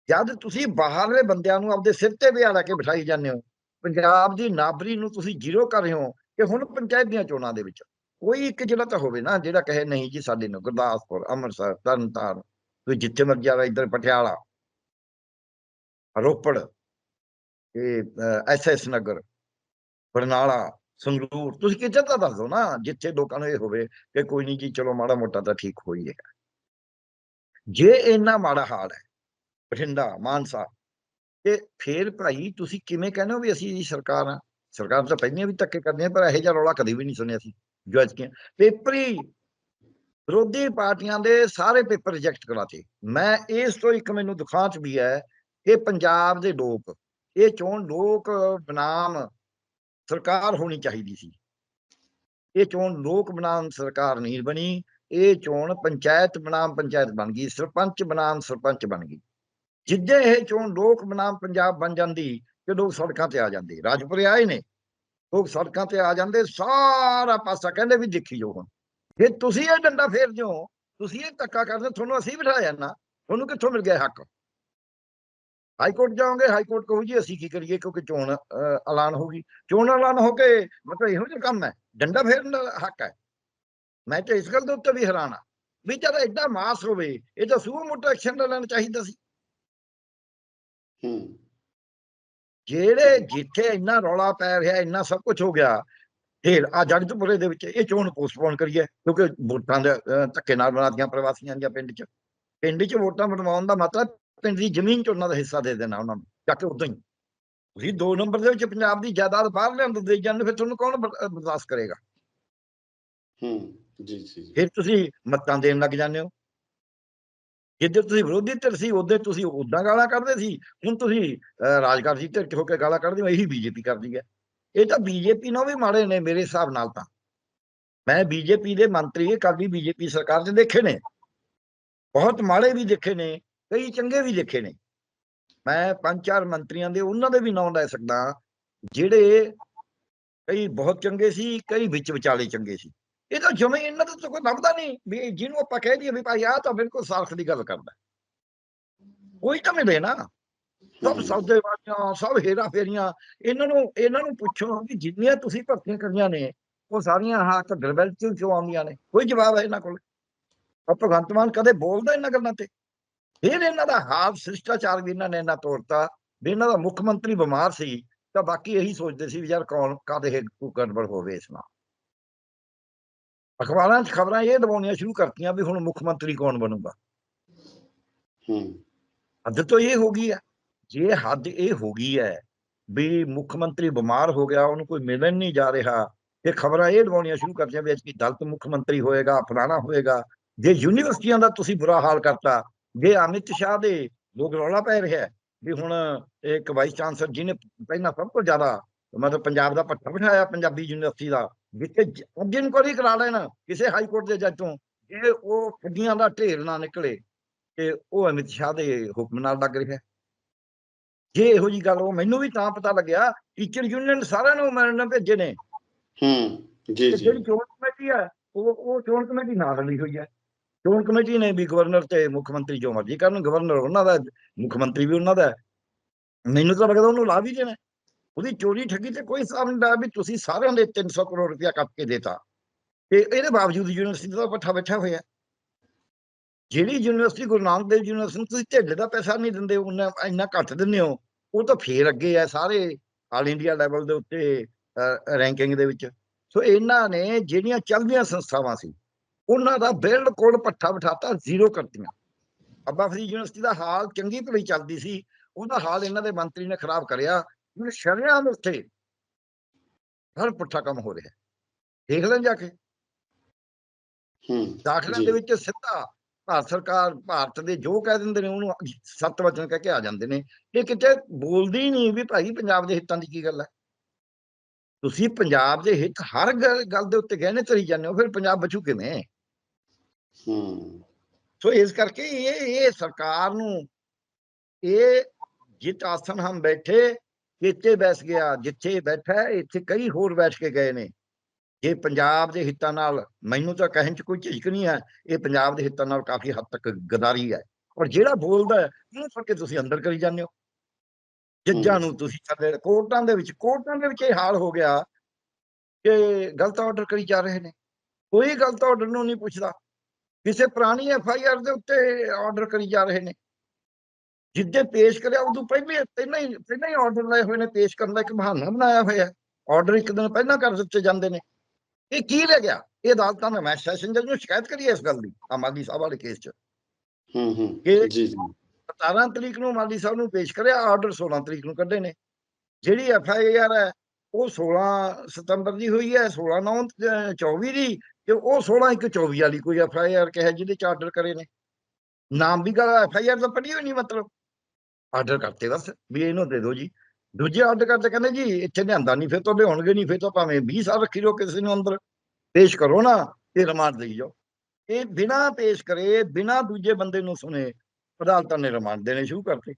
ਜਦ ਤੁਸੀਂ ਬਾਹਰਲੇ ਬੰਦਿਆਂ ਨੂੰ ਆਪਦੇ ਸਿਰ ਤੇ ਬਿਠਾ ਕੇ ਬਿਠਾਈ ਜਾਂਦੇ ਹੋ, ਪੰਜਾਬ ਦੀ ਨਾਬਰੀ ਨੂੰ ਤੁਸੀਂ ਜ਼ੀਰੋ ਕਰ ਰਹੇ ਹੋ ਕਿ ਹੁਣ ਪੰਚਾਇਤ ਦੀਆਂ ਚੋਣਾਂ ਦੇ ਵਿੱਚ, ਕੋਈ ਇੱਕ ਜ਼ਿਲ੍ਹਾ ਤਾਂ ਹੋਵੇ ਨਾ ਜਿਹੜਾ ਕਹੇ ਨਹੀਂ ਜੀ ਸਾਡੇ ਨੂੰ ਗੁਰਦਾਸਪੁਰ, ਅੰਮ੍ਰਿਤਸਰ, ਤਰਨਤਾਰਨ, ਤੁਸੀਂ ਜਿੱਥੇ ਮਰਜ਼ੀ ਆ ਇੱਧਰ ਪਟਿਆਲਾ, ਰੋਪੜ, ਇਹ ਐਸਐਸ ਨਗਰ, ਬਰਨਾਲਾ ਸੰਗਰੂਰ। ਤੁਸੀਂ ਕਿੱਥੇ ਤਾਂ ਦੱਸ ਦਿਓ ਨਾ, ਜਿੱਥੇ ਲੋਕਾਂ ਨੂੰ ਇਹ ਹੋਵੇ ਕਿ ਕੋਈ ਨਹੀਂ ਜੀ, ਚਲੋ ਮਾੜਾ ਮੋਟਾ ਤਾਂ ਠੀਕ ਹੋ ਹੀ ਜਾਏਗਾ ਜੇ ਇੰਨਾ ਮਾੜਾ ਹਾਲ ਹੈ, ਬਠਿੰਡਾ, ਮਾਨਸਾ, ਤੇ ਫੇਰ ਭਾਈ ਤੁਸੀਂ ਕਿਵੇਂ ਕਹਿੰਦੇ ਹੋ ਵੀ ਅਸੀਂ ਜੀ ਸਰਕਾਰ ਆ ਸਰਕਾਰ ਤਾਂ ਪਹਿਲਾਂ ਵੀ ਧੱਕੇ ਕਰਦੇ ਆ, ਪਰ ਇਹੋ ਜਿਹਾ ਰੌਲਾ ਕਦੇ ਵੀ ਨਹੀਂ ਸੁਣਿਆ ਸੀ ਜੋ ਅੱਜ ਕੀ ਪੇਪਰੀ ਵਿਰੋਧੀ ਪਾਰਟੀਆਂ ਦੇ ਸਾਰੇ ਪੇਪਰ ਰਿਜੈਕਟ ਕਰਾਤੇ। ਮੈਂ ਇਸ ਤੋਂ ਇੱਕ ਮੈਨੂੰ ਦੁਖਾਂ ਚ ਵੀ ਹੈ ਕਿ ਪੰਜਾਬ ਦੇ ਲੋਕ, ਇਹ ਚੋਣ ਲੋਕ ਬਨਾਮ ਸਰਕਾਰ ਹੋਣੀ ਚਾਹੀਦੀ ਸੀ। ਇਹ ਚੋਣ ਲੋਕ ਬਨਾਮ ਸਰਕਾਰ ਨਹੀਂ ਬਣੀ ਇਹ ਚੋਣ ਪੰਚਾਇਤ ਬਨਾਮ ਪੰਚਾਇਤ ਬਣ ਗਈ ਸਰਪੰਚ ਬਨਾਮ ਸਰਪੰਚ ਬਣ ਗਈ। ਜਿੱਦੇ ਇਹ ਚੋਣ ਲੋਕ ਬਨਾਮ ਪੰਜਾਬ ਬਣ ਜਾਂਦੀ ਤੇ ਲੋਕ ਸੜਕਾਂ ਤੇ ਆ ਜਾਂਦੇ ਰਾਜਪੁਰੇ ਆਏ ਨੇ ਲੋਕ ਸੜਕਾਂ ਤੇ ਆ ਜਾਂਦੇ ਸਾਰਾ ਪਾਸਾ ਕਹਿੰਦੇ ਵੀ ਦੇਖੀ ਜੋ ਹੁਣ। ਜੇ ਤੁਸੀਂ ਇਹ ਡੰਡਾ ਫੇਰ ਹੋ ਤੁਸੀਂ ਇਹ ਧੱਕਾ ਕਰਦੇ ਹੋ, ਤੁਹਾਨੂੰ ਅਸੀਂ ਬਿਠਾਇਆ ਨਾ ਤੁਹਾਨੂੰ ਕਿੱਥੋਂ ਮਿਲ ਗਿਆ ਹੱਕ? ਹਾਈ ਕੋਰਟ ਜਾਓਗੇ ਹਾਈ ਕੋਰਟ ਕਹੂ ਜੀ ਅਸੀਂ ਕੀ ਕਰੀਏ ਕਿਉਂਕਿ ਚੋਣ ਐਲਾਨ ਹੋ ਗਈ। ਚੋਣ ਐਲਾਨ ਹੋ ਕੇ ਮਤਲਬ ਇਹੋ ਜਿਹਾ ਕੰਮ ਹੈ ਡੰਡਾ ਫੇਰਨ ਦਾ ਹੱਕ ਹੈ। ਮੈਂ ਤਾਂ ਇਸ ਗੱਲ ਦੇ ਉੱਤੇ ਵੀ ਹੈਰਾਨ ਆ ਵੀ ਜਦ ਐਡਾ ਮਾਸ ਹੋਵੇ ਇਹ ਤਾਂ ਸੂਹ ਮੋਟਾ ਐਕਸ਼ਨ ਲੈਣਾ ਚਾਹੀਦਾ ਸੀ। ਹੂੰ। ਜਿਹੜੇ ਜਿੱਥੇ ਇੰਨਾ ਰੌਲਾ ਪੈ ਰਿਹਾ ਇੰਨਾ ਸਭ ਕੁਝ ਹੋ ਗਿਆ ਫਿਰ ਆ ਜਗਤਪੁਰੇ ਦੇ ਵਿੱਚ ਇਹ ਚੋਣ ਪੋਸਟਪੋਨ ਕਰੀਏ ਕਿਉਂਕਿ ਵੋਟਾਂ ਦੇ ਧੱਕੇ ਨਾਲ ਬਣਾਤੀਆਂ ਪ੍ਰਵਾਸੀਆਂ ਦੀਆਂ ਪਿੰਡ 'ਚ। ਪਿੰਡ 'ਚ ਵੋਟਾਂ ਬਣਵਾਉਣ ਦਾ ਮਤਲਬ ਪਿੰਡ ਦੀ ਜ਼ਮੀਨ 'ਚ ਉਹਨਾਂ ਦਾ ਹਿੱਸਾ ਦੇ ਦੇਣਾ ਉਹਨਾਂ ਨੂੰ ਚੱਕ ਉਦਾਂ ਹੀ। ਤੁਸੀਂ ਦੋ ਨੰਬਰ ਦੇ ਵਿੱਚ ਪੰਜਾਬ ਦੀ ਜਾਇਦਾਦ ਬਾਹਰ ਲਿਆਂਦੇ ਦੇ ਜਾਂਦੇ ਫਿਰ ਤੁਹਾਨੂੰ ਕੌਣ ਬਰਦਾਸ਼ਤ ਕਰੇਗਾ? ਹੂੰ ਜੀ ਜੀ। ਫਿਰ ਤੁਸੀਂ ਮੱਤਾਂ ਦੇਣ ਲੱਗ ਜਾਂਦੇ ਹੋ। ਜਿੱਦੇ ਤੁਸੀਂ ਵਿਰੋਧੀ ਧਿਰ ਸੀ ਉਹਦੇ ਤੁਸੀਂ ਉਦਾਂ ਗਾਲਾਂ ਕੱਢਦੇ ਸੀ। ਹੁਣ ਤੁਸੀਂ ਅਹ, ਰਾਜਕਾਰਜੀ ਧਿਰ ਹੋ ਕੇ ਗਾਲਾਂ ਕੱਢਦੇ ਹੋ ਇਹੀ ਬੀਜੇਪੀ ਕਰਦੀ ਹੈ। ਇਹ ਤਾਂ ਬੀਜੇਪੀ ਨਾਲ ਵੀ ਮਾੜੇ ਨੇ ਮੇਰੇ ਹਿਸਾਬ ਨਾਲ ਤਾਂ। ਮੈਂ ਬੀਜੇਪੀ ਦੇ ਮੰਤਰੀ ਕਾਦੀ ਬੀਜੇਪੀ ਸਰਕਾਰ 'ਚ ਦੇਖੇ ਨੇ। ਬਹੁਤ ਮਾੜੇ ਵੀ ਦੇਖੇ ਨੇ। ਕਈ ਚੰਗੇ ਵੀ ਦੇਖੇ ਨੇ। ਮੈਂ ਪੰਜ ਚਾਰ ਮੰਤਰੀਆਂ ਦੇ ਉਹਨਾਂ ਦੇ ਵੀ ਨਾਮ ਲੈ ਸਕਦਾ ਜਿਹੜੇ ਕਈ ਬਹੁਤ ਚੰਗੇ ਸੀ ਕਈ ਵਿੱਚ ਵਿਚਾਲੇ ਚੰਗੇ ਸੀ। ਇਹ ਤਾਂ ਜਮੇ ਇਹਨਾਂ ਦਾ ਤਾਂ ਕੋਈ ਲੱਭਦਾ ਨਹੀਂ ਵੀ ਜਿਹਨੂੰ ਆਪਾਂ ਕਹਿ ਦਈਏ ਵੀ ਭਾਈ ਆਹ ਤਾਂ ਬਿਲਕੁਲ ਸਾਖ ਦੀ ਗੱਲ ਕਰਦਾ। ਕੋਈ ਤਾਂ ਮਿਲੇ ਨਾ। ਸਭ ਸੌਦੇਬਾਜ਼ੀਆਂ ਸਭ ਹੇਰਾ ਫੇਰੀਆਂ ਇਹਨਾਂ ਨੂੰ ਇਹਨਾਂ ਨੂੰ ਪੁੱਛੋ ਕਿ ਜਿੰਨੀਆਂ ਤੁਸੀਂ ਭਰਤੀਆਂ ਕਰੀਆਂ ਨੇ ਉਹ ਸਾਰੀਆਂ ਹੱਥ ਡਰਬਲ ਚ ਕਿਉਂ ਆਉਂਦੀਆਂ ਨੇ। ਕੋਈ ਜਵਾਬ ਹੈ ਇਹਨਾਂ ਕੋਲ? ਭਗਵੰਤ ਮਾਨ ਕਦੇ ਬੋਲਦਾ ਇਹਨਾਂ ਗੱਲਾਂ ਤੇ? ਫਿਰ ਇਹਨਾਂ ਦਾ ਹਾਲ ਸ਼ਿਸ਼ਟਾਚਾਰ ਵੀ ਇਹਨਾਂ ਨੇ ਇਹਨਾਂ ਤੋੜਤਾ ਵੀ ਇਹਨਾਂ ਦਾ ਮੁੱਖ ਮੰਤਰੀ ਬਿਮਾਰ ਸੀ ਤਾਂ ਬਾਕੀ ਇਹੀ ਸੋਚਦੇ ਸੀ ਵੀ ਯਾਰ ਕੌਣ ਕਾਦੇ ਗੜਬੜ ਹੋਵੇ ਇਸ ਨਾਲ। ਅਖਬਾਰਾਂ 'ਚ ਖਬਰਾਂ ਇਹ ਦਵਾਉਣੀਆਂ ਸ਼ੁਰੂ ਕਰਤੀਆਂ ਵੀ ਹੁਣ ਮੁੱਖ ਮੰਤਰੀ ਕੌਣ ਬਣੂਗਾ। ਹੂੰ। ਹੱਦ ਤੋਂ ਇਹ ਹੋ ਗਈ ਹੈ ਜੇ ਹੱਦ ਇਹ ਹੋ ਗਈ ਹੈ ਵੀ ਮੁੱਖ ਮੰਤਰੀ ਬਿਮਾਰ ਹੋ ਗਿਆ ਉਹਨੂੰ ਕੋਈ ਮਿਲਣ ਨਹੀਂ ਜਾ ਰਿਹਾ ਇਹ ਖਬਰਾਂ ਇਹ ਦਵਾਉਣੀਆਂ ਸ਼ੁਰੂ ਕਰਤੀਆਂ ਵੀ ਕਿ ਦਲਤ ਮੁੱਖ ਮੰਤਰੀ ਹੋਏਗਾ ਫਲਾਣਾ ਹੋਏਗਾ ਜੇ ਯੂਨੀਵਰਸਿਟੀਆਂ ਦਾ ਤੁਸੀਂ ਬੁਰਾ ਹਾਲ ਕਰਤਾ ਜੇ ਅਮਿਤ ਸ਼ਾਹ ਦੇ ਲੋਕ ਰੌਲਾ ਪੈ ਰਿਹਾ ਵੀ ਹੁਣ ਇੱਕ ਵਾਈਸ ਚਾਂਸਲਰ ਜਿਹਨੇ ਪਹਿਲਾਂ ਸਭ ਤੋਂ ਜ਼ਿਆਦਾ ਮਤਲਬ ਪੰਜਾਬ ਦਾ ਪੱਠਾ ਬਿਠਾਇਆ ਪੰਜਾਬੀ ਯੂਨੀਵਰਸਿਟੀ ਦਾ ਜਿੱਥੇ ਅੱਜ ਇਨਕੁਆਰੀ ਕਰਾ ਲੈਣ ਕਿਸੇ ਹਾਈ ਕੋਰਟ ਦੇ ਜੱਜ ਤੋਂ ਜੇ ਉਹ ਠੱਗੀਆਂ ਦਾ ਢੇਰ ਨਾ ਨਿਕਲੇ ਤੇ ਉਹ ਅਮਿਤ ਸ਼ਾਹ ਦੇ ਹੁਕਮ ਨਾਲ ਲੱਗ ਰਿਹਾ। ਜੇ ਇਹੋ ਜੀ ਗੱਲ ਉਹ ਮੈਨੂੰ ਵੀ ਤਾਂ ਪਤਾ ਲੱਗਿਆ ਟੀਚਰ ਯੂਨੀਅਨ ਸਾਰਿਆਂ ਨੂੰ ਮੈਡਮ ਭੇਜੇ ਨੇ। ਹੂੰ ਜੀ ਜੀ। ਜਿਹੜੀ ਚੋਣ ਕਮੇਟੀ ਹੈ ਉਹ ਉਹ ਚੋਣ ਕਮੇਟੀ ਨਾਲ ਰਲੀ ਹੋਈ ਹੈ। ਚੋਣ ਕਮੇਟੀ ਨੇ ਵੀ ਗਵਰਨਰ ਤੇ ਮੁੱਖ ਮੰਤਰੀ ਜੋ ਮਰਜ਼ੀ ਕਰਨ ਗਵਰਨਰ ਉਹਨਾਂ ਦਾ, ਮੁੱਖ ਮੰਤਰੀ ਵੀ ਉਹਨਾਂ ਦਾ। ਮੈਨੂੰ ਤਾਂ ਲੱਗਦਾ ਉਹਨੂੰ ਲਾ ਵੀ ਦੇਣਾ। ਉਹਦੀ ਚੋਰੀ ਠੱਗੀ ਤੇ ਕੋਈ ਹਿਸਾਬ ਨਹੀਂ ਲਾਇਆ ਵੀ ਤੁਸੀਂ ਸਾਰਿਆਂ ਦੇ 300 ਕਰੋੜ ਰੁਪਇਆ ਕੱਟ ਕੇ ਦੇਤਾ। ਤੇ ਇਹਦੇ ਬਾਵਜੂਦ ਯੂਨੀਵਰਸਿਟੀ ਦਾ ਪੱਠਾ ਬੈਠਾ ਹੋਇਆ। ਜਿਹੜੀ ਯੂਨੀਵਰਸਿਟੀ ਗੁਰੂ ਨਾਨਕ ਦੇਵ ਯੂਨੀਵਰਸਿਟੀ ਨੂੰ ਤੁਸੀਂ ਢਿੱਡ ਦਾ ਪੈਸਾ ਨਹੀਂ ਦਿੰਦੇ, ਉਹਨਾਂ ਇੰਨਾ ਘੱਟ ਦਿੰਦੇ ਹੋ, ਉਹ ਤਾਂ ਫੇਰ ਅੱਗੇ ਆ ਸਾਰੇ ਆਲ ਇੰਡੀਆ ਲੈਵਲ ਦੇ ਉੱਤੇ ਰੈਂਕਿੰਗ ਦੇ ਵਿੱਚ। ਸੋ ਇਹਨਾਂ ਨੇ ਜਿਹੜੀਆਂ ਚੱਲਦੀਆਂ ਸੰਸਥਾਵਾਂ ਸੀ ਉਹਨਾਂ ਦਾ ਬਿਲਕੁਲ ਪੱਠਾ ਬਿਠਾਤਾ ਜ਼ੀਰੋ ਕਰਤੀਆਂ। ਅੱਬਾ ਫਰੀਦ ਯੂਨੀਵਰਸਿਟੀ ਦਾ ਹਾਲ ਚੰਗੀ ਭਲੀ ਚੱਲਦੀ ਸੀ ਉਹਦਾ ਹਾਲ ਇਹਨਾਂ ਦੇ ਮੰਤਰੀ ਨੇ ਖਰਾਬ ਕਰਿਆ। ਹੁਣ ਸ਼ਰਿਆਮ ਉੱਥੇ ਹਰ ਪੁੱਠਾ ਕੰਮ ਹੋ ਰਿਹਾ। ਦੇਖ ਲੈਣ ਜਾ ਕੇ। ਹੂੰ ਦਾਖਲਿਆਂ। ਦੇ ਵਿੱਚ ਸਿੱਧਾ ਭਾਰਤ ਸਰਕਾਰ ਭਾਰਤ ਦੇ ਜੋ ਕਹਿ ਦਿੰਦੇ ਨੇ ਉਹਨੂੰ ਸੱਤ ਵਚਨ ਕਹਿ ਕੇ ਆ ਜਾਂਦੇ ਨੇ। ਇਹ ਕਿਤੇ ਬੋਲਦੀ ਨਹੀਂ ਵੀ ਭਾਈ ਪੰਜਾਬ ਦੇ ਹਿੱਤਾਂ ਦੀ ਕੀ ਗੱਲ ਹੈ ਤੁਸੀਂ ਪੰਜਾਬ ਦੇ ਹਿੱਤ ਹਰ ਗੱਲ ਦੇ ਉੱਤੇ ਗਹਿਣੇ ਧਰੀ ਜਾਂਦੇ ਹੋ ਫਿਰ ਪੰਜਾਬ ਬਚੂ ਕਿਵੇਂ? ਹੂੰ। ਸੋ ਇਸ ਕਰਕੇ ਇਹ ਇਹ ਸਰਕਾਰ ਨੂੰ ਇਹ ਜਿਤ ਆਸਨ ਹਮ ਬੈਠੇ ਇੱਥੇ ਬੈਸ ਗਿਆ ਜਿੱਥੇ ਬੈਠਾ ਇੱਥੇ ਕਈ ਹੋਰ ਬੈਠ ਕੇ ਗਏ ਨੇ। ਇਹ ਪੰਜਾਬ ਦੇ ਹਿੱਤਾਂ ਨਾਲ ਮੈਨੂੰ ਤਾਂ ਕਹਿਣ ਚ ਕੋਈ ਝਿਜਕ ਨਹੀਂ ਹੈ ਇਹ ਪੰਜਾਬ ਦੇ ਹਿੱਤਾਂ ਨਾਲ ਕਾਫੀ ਹੱਦ ਤੱਕ ਗਦਾਰੀ ਹੈ। ਔਰ ਜਿਹੜਾ ਬੋਲਦਾ ਹੈ ਉਹਨੂੰ ਫੜ ਕੇ ਤੁਸੀਂ ਅੰਦਰ ਕਰੀ ਜਾਂਦੇ ਹੋ। ਜੱਜਾਂ ਨੂੰ ਤੁਸੀਂ ਥੱਲੇ ਕੋਰਟਾਂ ਦੇ ਵਿੱਚ ਕੋਰਟਾਂ ਦੇ ਵਿੱਚ ਇਹ ਹਾਲ ਹੋ ਗਿਆ ਕਿ ਗਲਤ ਆਰਡਰ ਕਰੀ ਜਾ ਰਹੇ ਨੇ। ਕੋਈ ਗਲਤ ਆਰਡਰ ਨੂੰ ਨਹੀਂ ਪੁੱਛਦਾ। ਕਿਸੇ ਪੁਰਾਣੀ ਐਫ ਆਈ ਆਰ ਦੇ ਉੱਤੇ ਆਰਡਰ ਕਰੀ ਜਾ ਰਹੇ ਨੇ। ਜਿੱਦੇ ਪੇਸ਼ ਕਰਿਆ ਉਦੋਂ ਪਹਿਲੇ ਪਹਿਲਾਂ ਹੀ ਪਹਿਲਾਂ ਹੀ ਆਰਡਰ ਲਏ ਹੋਏ ਨੇ ਪੇਸ਼ ਕਰਨ ਦਾ ਇੱਕ ਬਹਾਨਾ ਬਣਾਇਆ ਹੋਇਆ। ਆਰਡਰ ਇੱਕ ਦਿਨ ਪਹਿਲਾਂ ਕਰ ਦਿੱਤੇ ਜਾਂਦੇ ਨੇ। ਇਹ ਕੀ ਰਹਿ ਗਿਆ? ਇਹ ਅਦਾਲਤਾਂ ਨੇ ਮੈਂ ਸੈਸ਼ਨ ਜੱਜ ਨੂੰ ਸ਼ਿਕਾਇਤ ਕਰੀ ਇਸ ਗੱਲ ਦੀ ਆਮਾਦੀ ਸਾਹਿਬ ਵਾਲੇ ਕੇਸ 'ਚ। ਹੂੰ ਹੂੰ ਜੀ ਜੀ। 17 ਤਰੀਕ ਨੂੰ ਮਾਲੀ ਸਾਹਿਬ ਨੂੰ ਪੇਸ਼ ਕਰਿਆ ਆਰਡਰ 16 ਤਰੀਕ ਨੂੰ ਕੱਢੇ ਨੇ। ਜਿਹੜੀ ਐਫ ਆਈ ਆਰ ਹੈ ਉਹ 16 ਸਤੰਬਰ ਦੀ ਹੋਈ ਹੈ 16 9 24 ਦੀ ਤੇ ਉਹ 16 ਇੱਕ 24 ਵਾਲੀ ਕੋਈ ਐਫ ਆਈ ਆਰ ਕਹੇ ਜਿਹਦੇ ਚ ਆਰਡਰ ਕਰੇ ਨੇ ਨਾਮ ਵੀ ਗੱਲ ਐਫ ਆਈ ਆਰ ਤਾਂ ਪੜ੍ਹੀ ਹੋਈ ਨਹੀਂ ਮਤਲਬ ਆਰਡਰ ਕਰਤੇ ਬਸ ਵੀ ਇਹਨੂੰ ਦੇ ਦਿਓ ਜੀ ਦੂਜੇ ਆਰਡਰ ਕਰਦੇ ਕਹਿੰਦੇ ਜੀ ਇੱਥੇ ਲਿਆਂਦਾ ਨਹੀਂ ਫਿਰ ਤਾਂ ਲਿਆਉਣਗੇ ਨਹੀਂ ਫਿਰ ਤਾਂ ਭਾਵੇਂ 20 ਸਾਲ ਰੱਖੀ ਰਹੋ ਕਿਸੇ ਨੂੰ ਅੰਦਰ ਪੇਸ਼ ਕਰੋ ਨਾ ਤੇ ਰਿਮਾਂਡ ਦੇਈ ਜਾਓ ਇਹ ਬਿਨਾਂ ਪੇਸ਼ ਕਰੇ ਬਿਨਾਂ ਦੂਜੇ ਬੰਦੇ ਨੂੰ ਸੁਣੇ ਅਦਾਲਤਾਂ ਨੇ ਰਿਮਾਂਡ ਦੇਣੇ ਸ਼ੁਰੂ ਕਰਤੇ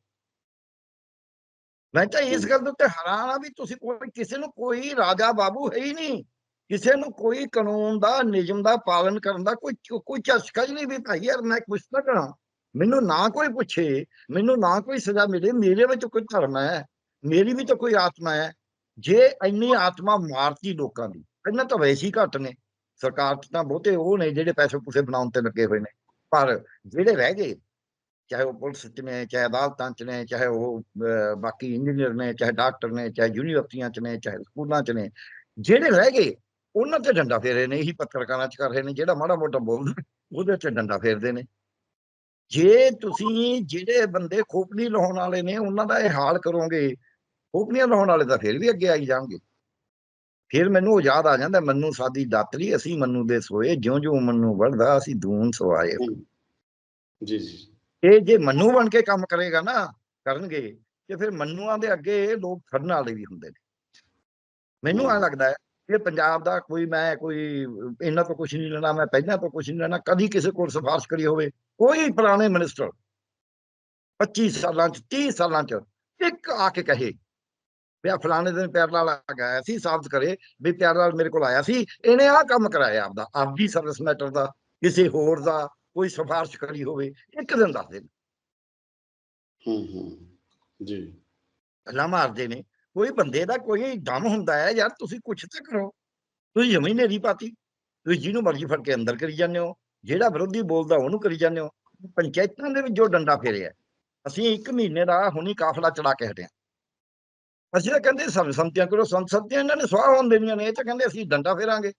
ਮੈਂ ਤਾਂ ਇਸ ਗੱਲ ਦੇ ਉੱਤੇ ਹੈਰਾਨ ਆ ਵੀ ਤੁਸੀਂ ਕੋਈ ਕਿਸੇ ਨੂੰ ਕੋਈ ਰਾਜਾ ਬਾਬੂ ਹੈ ਹੀ ਨਹੀਂ। ਕਿਸੇ ਨੂੰ ਕੋਈ ਕਾਨੂੰਨ ਦਾ ਨਿਯਮ ਦਾ ਪਾਲਣ ਕਰਨ ਦਾ ਕੋਈ ਕੋਈ ਚਸਕਾ ਹੀ ਨਹੀਂ ਵੀ ਭਾਈ ਯਾਰ ਮੈਂ ਕੁਛ ਨਾ ਕਰਾਂ। ਮੈਨੂੰ ਨਾ ਕੋਈ ਪੁੱਛੇ ਮੈਨੂੰ ਨਾ ਕੋਈ ਸਜ਼ਾ ਮਿਲੇ ਮੇਰੇ ਵਿੱਚ ਕੋਈ ਧਰਮ ਹੈ ਮੇਰੀ ਵੀ ਤਾਂ ਕੋਈ ਆਤਮਾ ਹੈ। ਜੇ ਇੰਨੀ ਆਤਮਾ ਮਾਰਤੀ ਲੋਕਾਂ ਦੀ ਇਹਨਾਂ ਤਾਂ ਵੈਸੇ ਘੱਟ ਨੇ। ਸਰਕਾਰ ਤਾਂ ਬਹੁਤੇ ਉਹ ਨੇ ਜਿਹੜੇ ਪੈਸੇ ਪੂਸੇ ਬਣਾਉਣ ਤੇ ਲੱਗੇ ਹੋਏ ਨੇ। ਪਰ ਜਿਹੜੇ ਰਹਿ ਗਏ ਚਾਹੇ ਉਹ ਪੁਲਿਸ 'ਚ ਨੇ, ਚਾਹੇ ਅਦਾਲਤਾਂ 'ਚ ਨੇ, ਚਾਹੇ ਉਹ ਬਾਕੀ ਇੰਜੀਨੀਅਰ ਨੇ, ਚਾਹੇ ਡਾਕਟਰ ਨੇ, ਚਾਹੇ ਯੂਨੀਵਰਸਿਟੀਆਂ 'ਚ ਨੇ, ਚਾਹੇ ਸਕੂਲਾਂ 'ਚ ਨੇ, ਜਿਹੜੇ ਰਹਿ ਗਏ, ਉਹਨਾਂ ਤੇ ਡੰਡਾ ਫੇਰੇ ਨੇ, ਇਹੀ ਪੱਤਰਕਾਰਾਂ 'ਚ ਕਰ ਰਹੇ ਨੇ, ਜਿਹੜਾ ਮਾੜਾ ਮੋਟਾ ਬੋਲਦਾ, ਉਹਦੇ 'ਚ ਡੰਡਾ ਫੇਰਦੇ ਨੇ। ਜੇ ਤੁਸੀਂ ਜਿਹੜੇ ਬੰਦੇ ਖੋਪੜੀ ਲਾਉਣ ਵਾਲੇ ਨੇ, ਉਹਨਾਂ ਦਾ ਇਹ ਹਾਲ ਕਰੋਗੇ, ਖੋਪੜੀਆਂ ਲਾਉਣ ਵਾਲੇ ਤਾਂ ਫਿਰ ਵੀ ਅੱਗੇ ਆਈ ਜਾਣਗੇ। ਫਿਰ ਮੈਨੂੰ ਯਾਦ ਆ ਜਾਂਦਾ, ਮੰਨੂ ਸਾਦੀ ਦਾਤਰੀ, ਅਸੀਂ ਮੰਨੂ ਦੇ ਸੋਏ ਜਿਉਂ ਜਿਉਂ ਮੰਨੂ ਵੜਦਾ ਅਸੀਂ ਦੂਨ ਸਵਾਏ। ਜੀ ਜੀ। ਇਹ ਜੇ ਮੰਨੂ ਬਣ ਕੇ ਕੰਮ ਕਰੇਗਾ ਨਾ ਕਰਨਗੇ ਤੇ ਫਿਰ ਮੰਨੂਆਂ ਦੇ ਅੱਗੇ ਲੋਕ ਖੜਨ ਵਾਲੇ ਵੀ ਹੁੰਦੇ ਨੇ। ਮੈਨੂੰ ਆ ਲੱਗਦਾ ਹੈ ਕਿ ਪੰਜਾਬ ਦਾ ਕੋਈ ਮੈਂ ਕੋਈ ਇਹਨਾਂ ਤੋਂ ਕੁਝ ਨਹੀਂ ਲੈਣਾ ਮੈਂ ਪਹਿਲਾਂ ਤੋਂ ਕੁਝ ਨਹੀਂ ਲੈਣਾ ਕਦੀ ਕਿਸੇ ਕੋਲ ਸਿਫਾਰਿਸ਼ ਕਰੀ ਹੋਵੇ ਕੋਈ ਪੁਰਾਣੇ ਮਿਨਿਸਟਰ 25 ਸਾਲਾਂ ਚ 30 ਸਾਲਾਂ ਚ ਇੱਕ ਆ ਕੇ ਕਹੇ ਵੀ ਆ ਫਲਾਣੇ ਦਿਨ ਪਿਆਰ ਲਾਲ ਆ ਗਿਆ ਸੀ ਸਾਬਤ ਕਰੇ ਵੀ ਪਿਆਰ ਲਾਲ ਮੇਰੇ ਕੋਲ ਆਇਆ ਸੀ ਇਹਨੇ ਆਹ ਕੰਮ ਕਰਾਇਆ ਆਪਦਾ ਆਪਦੀ ਸਰਵਿਸ ਮੈਟਰ ਦਾ ਕਿਸੇ ਹੋਰ ਦਾ ਕੋਈ ਸਿਫਾਰਿਸ਼ ਕਰੀ ਹੋਵੇ ਇੱਕ ਦਿਨ ਦੱਸ ਦੇ ਹੂੰ ਹੂੰ ਜੀ। ਗੱਲਾਂ ਮਾਰਦੇ ਨੇ। ਕੋਈ ਬੰਦੇ ਦਾ ਕੋਈ ਦਮ ਹੁੰਦਾ ਹੈ ਯਾਰ ਤੁਸੀਂ ਕੁਛ ਤਾਂ ਕਰੋ। ਤੁਸੀਂ ਜਮੀ ਨੇਰੀ ਪਾਤੀ। ਤੁਸੀਂ ਜਿਹਨੂੰ ਮਰਜ਼ੀ ਫੜ ਕੇ ਅੰਦਰ ਕਰੀ ਜਾਂਦੇ ਹੋ। ਜਿਹੜਾ ਵਿਰੋਧੀ ਬੋਲਦਾ ਉਹਨੂੰ ਕਰੀ ਜਾਂਦੇ ਹੋ। ਪੰਚਾਇਤਾਂ ਦੇ ਵਿੱਚ ਜੋ ਡੰਡਾ ਫੇਰਿਆ ਅਸੀਂ ਇੱਕ ਮਹੀਨੇ ਦਾ ਹੁਣੀ ਕਾਫਲਾ ਚੜਾ ਕੇ ਹਟਿਆ। ਅਸੀਂ ਤਾਂ ਕਹਿੰਦੇ ਸੰਸੰਤੀਆਂ ਕਰੋ ਸੰਸੰਤੀਆਂ ਇਹਨਾਂ ਨੇ ਸਵਾਹ ਹੋਣ ਦੇਣੀਆਂ ਨੇ। ਇਹ ਤਾਂ ਕਹਿੰਦੇ ਅਸੀਂ ਡੰਡਾ ਫੇਰਾਂਗੇ।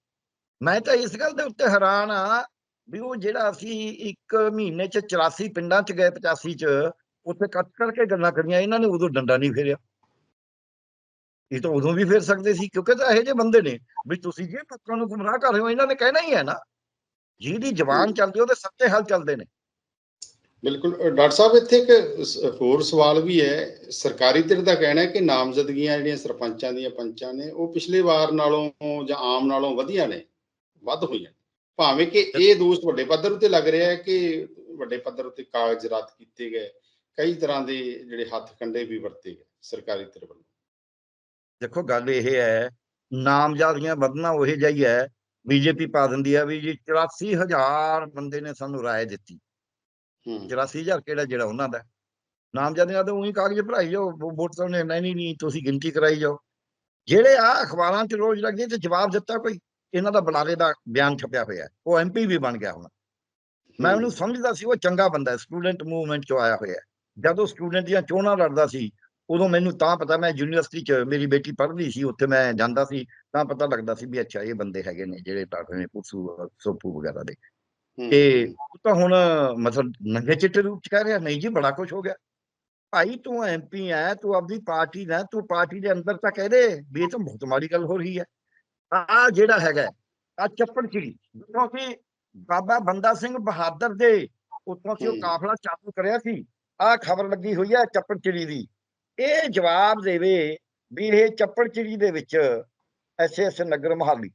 ਮੈਂ ਤਾਂ ਇਸ ਗੱਲ ਦੇ ਉੱਤੇ ਹੈਰਾਨ ਆ ਵੀ ਉਹ ਜਿਹੜਾ ਅਸੀਂ ਇੱਕ ਮਹੀਨੇ ਚ 84 ਪਿੰਡਾਂ ਚ ਗਏ 85 ਚ ਉੱਥੇ ਕੱਟ ਕਰਕੇ ਗੱਲਾਂ ਕਰੀਆਂ ਇਹਨਾਂ ਨੇ ਉਦੋਂ ਡੰਡਾ ਨਹੀਂ ਫੇਰਿਆ। ਇਹ ਤਾਂ ਉਦੋਂ ਵੀ ਫੇਰ ਸਕਦੇ ਸੀ ਕਿਉਂਕਿ ਤਾਂ ਇਹੋ ਜਿਹੇ ਬੰਦੇ ਨੇ ਵੀ ਤੁਸੀਂ ਜੇ ਲੋਕਾਂ ਨੂੰ ਗੁੰਮਰਾਹ ਕਰ ਰਹੇ ਹੋ ਇਹਨਾਂ ਨੇ ਕਹਿਣਾ ਹੀ ਹੈ ਨਾ। ਜਿਹਦੀ ਜ਼ਬਾਨ ਚੱਲਦੀ ਉਹਦੇ ਸੱਤੇ ਹਲ ਚੱਲਦੇ ਨੇ। ਬਿਲਕੁਲ ਡਾਕਟਰ ਸਾਹਿਬ ਇੱਥੇ ਇੱਕ ਹੋਰ ਸਵਾਲ ਵੀ ਹੈ। ਸਰਕਾਰੀ ਧਿਰ ਦਾ ਕਹਿਣਾ ਹੈ ਕਿ ਨਾਮਜ਼ਦਗੀਆਂ ਜਿਹੜੀਆਂ ਸਰਪੰਚਾਂ ਦੀਆਂ ਪੰਚਾਂ ਨੇ ਉਹ ਪਿਛਲੇ ਵਾਰ ਨਾਲੋਂ ਜਾਂ ਆਮ ਨਾਲੋਂ ਵਧੀਆ ਨੇ ਵੱਧ ਹੋਈਆਂ ਭਾਵੇਂ ਕਿ ਇਹ ਦੋਸ਼ ਵੱਡੇ ਪੱਧਰ ਉੱਤੇ ਲੱਗ ਰਿਹਾ ਹੈ ਕਿ ਵੱਡੇ ਪੱਧਰ ਉੱਤੇ ਕਾਗਜ਼ ਰੱਦ ਕੀਤੇ ਗਏ। ਕਈ ਤਰ੍ਹਾਂ ਦੇ ਜਿਹੜੇ ਹੱਥ ਕੰਡੇ ਵੀ ਵਰਤੇ ਗਏ ਸਰਕਾਰੀ ਧਿਰ ਵੱਲੋਂ ਦੇਖੋ ਗੱਲ ਇਹ ਹੈ ਨਾਮਜ਼ਦਗੀਆਂ ਵਧਣਾ ਉਹ ਜਿਹਾ ਹੀ ਬੀਜੇਪੀ ਪਾ ਦਿੰਦੀ ਹੈ ਵੀ ਜੀ 84000 ਬੰਦੇ ਨੇ ਸਾਨੂੰ ਰਾਏ ਦਿੱਤੀ। ਹੂੰ। 84000 ਕਿਹੜਾ ਜਿਹੜਾ ਉਹਨਾਂ ਦਾ। ਨਾਮਜ਼ਦਗੀਆਂ ਤਾਂ ਉਹੀ ਕਾਗਜ਼ ਭਰਾਈ ਜਾਓ ਵੋ- ਵੋਟ ਤਾਂ ਉਹਨੇ ਲੈਣੀ ਨਹੀਂ ਤੁਸੀਂ ਗਿਣਤੀ ਕਰਾਈ ਜਾਓ। ਜਿਹੜੇ ਆ ਅਖਬਾਰਾਂ 'ਚ ਰੋਜ਼ ਲੱਗਦੇ ਤੇ ਜਵਾਬ ਦਿੱਤਾ ਕੋਈ? ਇਹਨਾਂ ਦਾ ਬੁਲਾਰੇ ਦਾ ਬਿਆਨ ਛਪਿਆ ਹੋਇਆ। ਉਹ ਐਮਪੀ ਵੀ ਬਣ ਗਿਆ ਹੁਣ। ਮੈਂ ਉਹਨੂੰ ਸਮਝਦਾ ਸੀ ਉਹ ਚੰਗਾ ਬੰਦਾ ਹੈ। ਸਟੂਡੈਂਟ ਮੂਵਮੈਂਟ 'ਚੋਂ ਆਇਆ ਹੋਇਆ ਜਦੋਂ ਸਟੂਡੈਂਟ ਦੀਆਂ ਚੋਣਾਂ ਲੜਦਾ ਸੀ ਉਦੋਂ ਮੈਨੂੰ ਤਾਂ ਪਤਾ ਮੈਂ ਯੂਨੀਵਰਸਿਟੀ 'ਚ ਮੇਰੀ ਬੇਟੀ ਪੜ੍ਹਦੀ ਸੀ ਉੱਥੇ ਮੈਂ ਜਾਂਦਾ ਸੀ ਤਾਂ ਪਤਾ ਲੱਗਦਾ ਸੀ ਵੀ ਅੱਛਾ ਇਹ ਬੰਦੇ ਹੈਗੇ ਨੇ ਜਿਹੜੇ ਪੜ੍ਹਦੇ ਨੇ ਪੁੱਸੂ ਸੋਪੂ ਵਗੈਰਾ ਦੇ। ਤੇ ਉਹ ਤਾਂ ਹੁਣ ਮਤਲਬ ਨੰਗੇ ਚਿੱਟੇ ਰੂਪ ਚ ਕਹਿ ਰਿਹਾ ਨਹੀਂ ਜੀ ਬੜਾ ਕੁਝ ਹੋ ਗਿਆ। ਭਾਈ ਤੂੰ ਐਮਪੀ ਹੈ ਤੂੰ ਆਪਦੀ ਪਾਰਟੀ ਦਾ ਤੂੰ ਪਾਰਟੀ ਦੇ ਅੰਦਰ ਤਾਂ ਕਹਿ ਦੇ ਵੀ ਇਹ ਤਾਂ ਬਹੁਤ ਮਾੜੀ ਗੱਲ ਹੋ ਰਹੀ ਹੈ। ਆ ਜਿਹੜਾ ਹੈਗਾ ਆ ਚੱਪੜ ਚਿੜੀ ਜਿੱਥੋਂ ਕਿ ਬਾਬਾ ਬੰਦਾ ਸਿੰਘ ਬਹਾਦਰ ਦੇ ਉੱਥੋਂ ਸੀ ਉਹ। ਕਾਫਲਾ ਚਾਲੂ ਕਰਿਆ ਸੀ ਆ ਖਬਰ ਲੱਗੀ ਹੋਈ ਹੈ ਚੱਪੜ ਚਿੜੀ ਦੀ। ਇਹ ਜਵਾਬ ਦੇਵੇ ਵੀ ਇਹ ਚੱਪੜ ਚਿੜੀ ਦੇ ਵਿੱਚ ਐਸਐਸ ਨਗਰ ਮਹਾਲੀ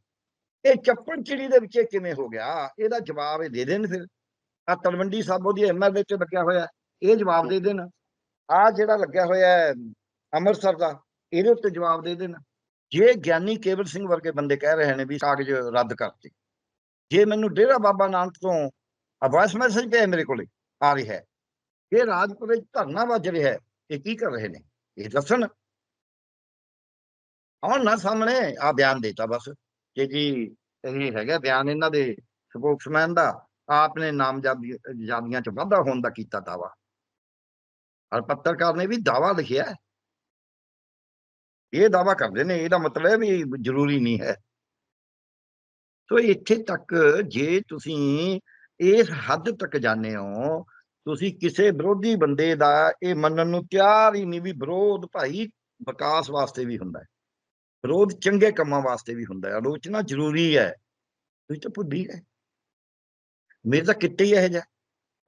ਇਹ ਚੱਪੜ ਚਿੜੀ ਦੇ ਵਿੱਚ ਇਹ ਕਿਵੇਂ ਹੋ ਗਿਆ? ਇਹਦਾ ਜਵਾਬ ਇਹ ਦੇ ਦੇਣ ਫਿਰ। ਆ ਤਲਵੰਡੀ ਸਾਬੋ ਦੀ ਐਮਐਲਏ ਤੇ ਲੱਗਿਆ ਹੋਇਆ ਇਹ ਜਵਾਬ ਦੇ ਦੇਣ। ਆ ਜਿਹੜਾ ਲੱਗਿਆ ਹੋਇਆ ਅੰਮ੍ਰਿਤਸਰ ਦਾ ਇਹਦੇ ਉੱਤੇ ਜਵਾਬ ਦੇ ਦੇਣ। ਜੇ ਗਿਆਨੀ ਕੇਵਲ ਸਿੰਘ ਵਰਗੇ ਬੰਦੇ ਕਹਿ ਰਹੇ ਨੇ ਵੀ ਕਾਗਜ਼ ਰੱਦ ਕਰਤੇ, ਜੇ ਮੈਨੂੰ ਡੇਰਾ ਬਾਬਾ ਨਾਨਕ ਤੋਂ ਆਵਾਜ਼ ਮੈਸੇਜ ਪਿਆ ਮੇਰੇ ਕੋਲੇ, ਆ ਰਿਹਾ ਹੈ ਇਹ ਰਾਜਪੁਰ ਧਰਨਾ ਵੱਜ ਰਿਹਾ ਹੈ, ਇਹ ਕੀ ਕਰ ਰਹੇ ਨੇ? ਇਹ ਦੱਸਣ। ਆਉਣ ਨਾ ਸਾਹਮਣੇ, ਆ ਬਿਆਨ ਦੇਤਾ ਬਸ, ਕਿ ਜੀ ਇਹ ਹੈਗਾ ਬਿਆਨ ਇਹਨਾਂ ਦੇ ਸਪੋਕਸਮੈਨ ਦਾ, ਆਪ ਨੇ ਨਾਮਜ਼ਦਗੀਆਂ ਚ ਵਾਧਾ ਹੋਣ ਦਾ ਕੀਤਾ ਦਾਵਾ ਔਰ ਪੱਤਰਕਾਰ ਨੇ ਵੀ ਦਾਵਾ ਲਿਖਿਆ ਇਹ ਦਾਵਾ ਕਰਦੇ ਨੇ, ਇਹਦਾ ਮਤਲਬ ਹੈ ਵੀ ਜ਼ਰੂਰੀ ਨਹੀਂ ਹੈ। ਸੋ ਇੱਥੇ ਤੱਕ ਜੇ ਤੁਸੀਂ ਇਸ ਹੱਦ ਤੱਕ ਜਾਂਦੇ ਹੋ, ਤੁਸੀਂ ਕਿਸੇ ਵਿਰੋਧੀ ਬੰਦੇ ਦਾ ਇਹ ਮੰਨਣ ਨੂੰ ਤਿਆਰ ਹੀ ਨਹੀਂ ਵੀ ਵਿਰੋਧ ਭਾਈ ਵਿਕਾਸ ਵਾਸਤੇ ਵੀ ਹੁੰਦਾ ਹੈ। ਵਿਰੋਧ ਚੰਗੇ ਕੰਮਾਂ ਵਾਸਤੇ ਵੀ ਹੁੰਦਾ ਹੈ। ਆਲੋਚਨਾ ਜ਼ਰੂਰੀ ਹੈ। ਤੁਸੀਂ ਤਾਂ ਭੁੱਲੀ ਗਏ। ਮੇਰੇ ਤਾਂ ਕਿੱਤੇ ਹੀ ਇਹ ਜਿਹਾ।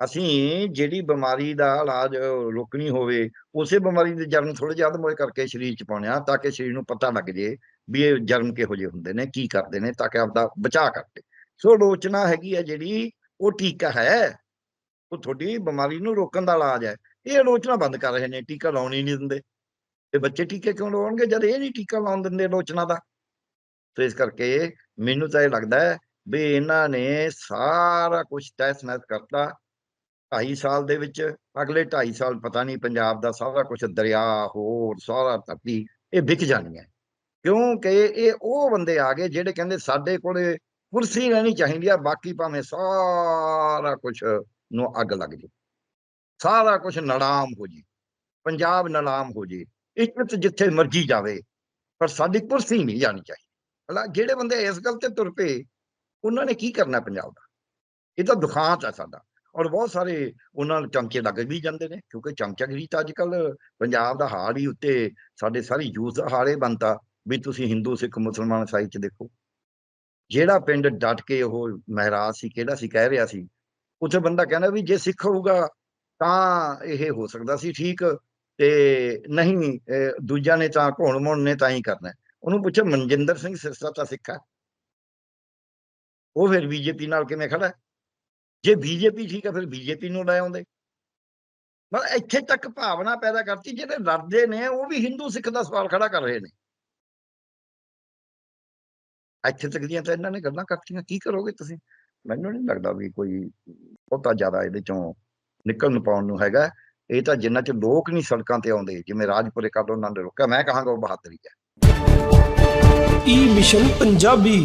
ਅਸੀਂ ਜਿਹੜੀ ਬਿਮਾਰੀ ਦਾ ਇਲਾਜ ਰੋਕਣੀ ਹੋਵੇ, ਉਸੇ ਬਿਮਾਰੀ ਦੇ ਜਰਮ ਥੋੜੇ ਜਿਹਾ ਮੋਏ ਕਰਕੇ ਸਰੀਰ ਚ ਪਾਉਣੇ ਆ, ਤਾਂ ਕਿ ਸਰੀਰ ਨੂੰ ਪਤਾ ਲੱਗ ਜੇ ਵੀ ਇਹ ਜਰਮ ਕਿਹੋ ਜਿਹੇ ਹੁੰਦੇ ਨੇ, ਕੀ ਕਰਦੇ ਨੇ, ਤਾਂ ਕਿ ਆਪਦਾ ਬਚਾਅ ਕਰਦੇ ਸੋ ਆਲੋਚਨਾ ਹੈਗੀ ਹੈ ਜਿਹੜੀ, ਉਹ ਟੀਕਾ ਹੈ, ਉਹ ਤੁਹਾਡੀ ਬਿਮਾਰੀ ਨੂੰ ਰੋਕਣ ਦਾ ਇਲਾਜ ਹੈ। ਇਹ ਆਲੋਚਨਾ ਬੰਦ ਕਰ ਰਹੇ ਨੇ, ਟੀਕਾ ਲਾਉਣ ਹੀ ਨਹੀਂ ਦਿੰਦੇ। ਤੇ ਬੱਚੇ ਟੀਕੇ ਕਿਉਂ ਲਵਾਉਣਗੇ ਜਦ ਇਹ ਨਹੀਂ ਟੀਕਾ ਲਾਉਣ ਦਿੰਦੇ ਆਲੋਚਨਾ ਦਾ? ਸੋ ਇਸ ਕਰਕੇ ਮੈਨੂੰ ਤਾਂ ਇਹ ਲੱਗਦਾ ਹੈ ਵੀ ਇਹਨਾਂ ਨੇ ਸਾਰਾ ਕੁਝ ਤਹਿਸ ਨਹਿਸ ਕਰਤਾ 2.5 ਸਾਲ ਦੇ ਵਿੱਚ, ਅਗਲੇ 2.5 ਸਾਲ ਪਤਾ ਨਹੀਂ ਪੰਜਾਬ ਦਾ ਸਾਰਾ ਕੁਝ ਦਰਿਆ, ਹੋਰ ਸਾਰਾ ਧਰਤੀ ਇਹ ਵਿਕ ਜਾਣੀ ਹੈ ਕਿਉਂਕਿ ਇਹ ਉਹ ਬੰਦੇ ਆ ਗਏ ਜਿਹੜੇ ਕਹਿੰਦੇ ਸਾਡੇ ਕੋਲੇ ਕੁਰਸੀ ਰਹਿਣੀ ਚਾਹੀਦੀ ਆ, ਬਾਕੀ ਭਾਵੇਂ ਸਾਰਾ ਕੁਝ ਨੂੰ ਅੱਗ ਲੱਗ ਜੇ। ਸਾਰਾ ਕੁਝ ਨਲਾਮ ਹੋ ਜੇ। ਪੰਜਾਬ ਨਲਾਮ ਹੋ ਜੇ। ਇੱਜ਼ਤ ਜਿੱਥੇ ਮਰਜ਼ੀ ਜਾਵੇ, ਪਰ ਸਾਡੀ ਕੁਰਸੀ ਨਹੀਂ ਜਾਣੀ ਚਾਹੀਦੀ। ਹਲਾ ਜਿਹੜੇ ਬੰਦੇ ਇਸ ਗੱਲ ਤੇ ਤੁਰ ਪਏ, ਉਹਨਾਂ ਨੇ ਕੀ ਕਰਨਾ ਪੰਜਾਬ ਦਾ? ਇਹ ਤਾਂ ਦੁਖਾਂਤ ਹੈ ਸਾਡਾ। ਔਰ ਬਹੁਤ ਸਾਰੇ ਉਹਨਾਂ ਨੂੰ ਚਮਚੇ ਲੱਗ ਵੀ ਜਾਂਦੇ ਨੇ, ਕਿਉਂਕਿ ਚਮਚਾਗਿਰੀ ਤਾਂ ਅੱਜ ਕੱਲ ਪੰਜਾਬ ਦਾ ਹਾਲ ਹੀ ਉੱਤੇ ਸਾਡੇ ਸਾਰੀ ਯੂਥ ਦਾ ਹਾਲ ਇਹ ਬਣਤਾ ਵੀ ਤੁਸੀਂ ਹਿੰਦੂ, ਸਿੱਖ, ਮੁਸਲਮਾਨ ਸਾਈ ਚ ਦੇਖੋ। ਜਿਹੜਾ ਪਿੰਡ ਡਟ ਕੇ ਉਹ ਮਹਿਰਾਜ ਸੀ, ਕਿਹੜਾ ਸੀ, ਕਹਿ ਰਿਹਾ ਸੀ, ਉੱਥੇ ਬੰਦਾ ਕਹਿੰਦਾ ਵੀ ਜੇ ਸਿੱਖ ਹੋਊਗਾ ਤਾਂ ਇਹ ਹੋ ਸਕਦਾ ਸੀ ਠੀਕ ਤੇ ਨਹੀਂ ਅਹ ਦੂਜਿਆਂ ਨੇ ਤਾਂ ਘੋਣ ਮੋਣ ਨੇ ਤਾਂ ਹੀ ਕਰਨਾ। ਉਹਨੂੰ ਪੁੱਛਿਆ, ਮਨਜਿੰਦਰ ਸਿੰਘ ਸਿਰਸਾ ਤਾਂ ਸਿੱਖ ਹੈ? ਉਹ ਫਿਰ ਬੀਜੇਪੀ ਨਾਲ ਕਿਵੇਂ ਖੜਾ ਜੇ ਬੀਜੇਪੀ ਠੀਕ ਹੈ ਫਿਰ ਬੀਜੇਪੀ ਨੂੰ ਲੈ ਆਉਂਦੇ। ਪਰ ਇੱਥੇ ਤੱਕ ਭਾਵਨਾ ਪੈਦਾ ਕਰਤੀ, ਜਿਹੜੇ ਲੜਦੇ ਨੇ, ਉਹ ਵੀ ਹਿੰਦੂ ਸਿੱਖ ਦਾ ਸਵਾਲ ਖੜਾ ਕਰ ਰਹੇ ਨੇ। ਇੱਥੇ ਤੱਕ ਦੀਆਂ ਤਾਂ ਇਹਨਾਂ ਨੇ ਗੱਲਾਂ ਕਰਤੀਆਂ, ਕੀ ਕਰੋਗੇ ਤੁਸੀਂ? ਮੈਨੂੰ ਨਹੀਂ ਲੱਗਦਾ ਵੀ ਕੋਈ ਬਹੁਤਾ ਜ਼ਿਆਦਾ ਇਹਦੇ ਚੋਂ ਨਿਕਲਣ ਪਾਉਣ ਨੂੰ ਹੈਗਾ। ਇਹ ਤਾਂ ਜਿੰਨਾ ਚ ਲੋਕ ਨਹੀਂ ਸੜਕਾਂ ਤੇ ਆਉਂਦੇ, ਜਿਵੇਂ ਰਾਜਪੁਰੇ ਕੱਲ ਉਹਨਾਂ ਨੇ ਰੋਕਿਆ। ਮੈਂ ਕਹਾਂਗਾ ਉਹ ਬਹਾਦਰੀ ਹੈ। ਈ ਮਿਸ਼ਨ ਪੰਜਾਬੀ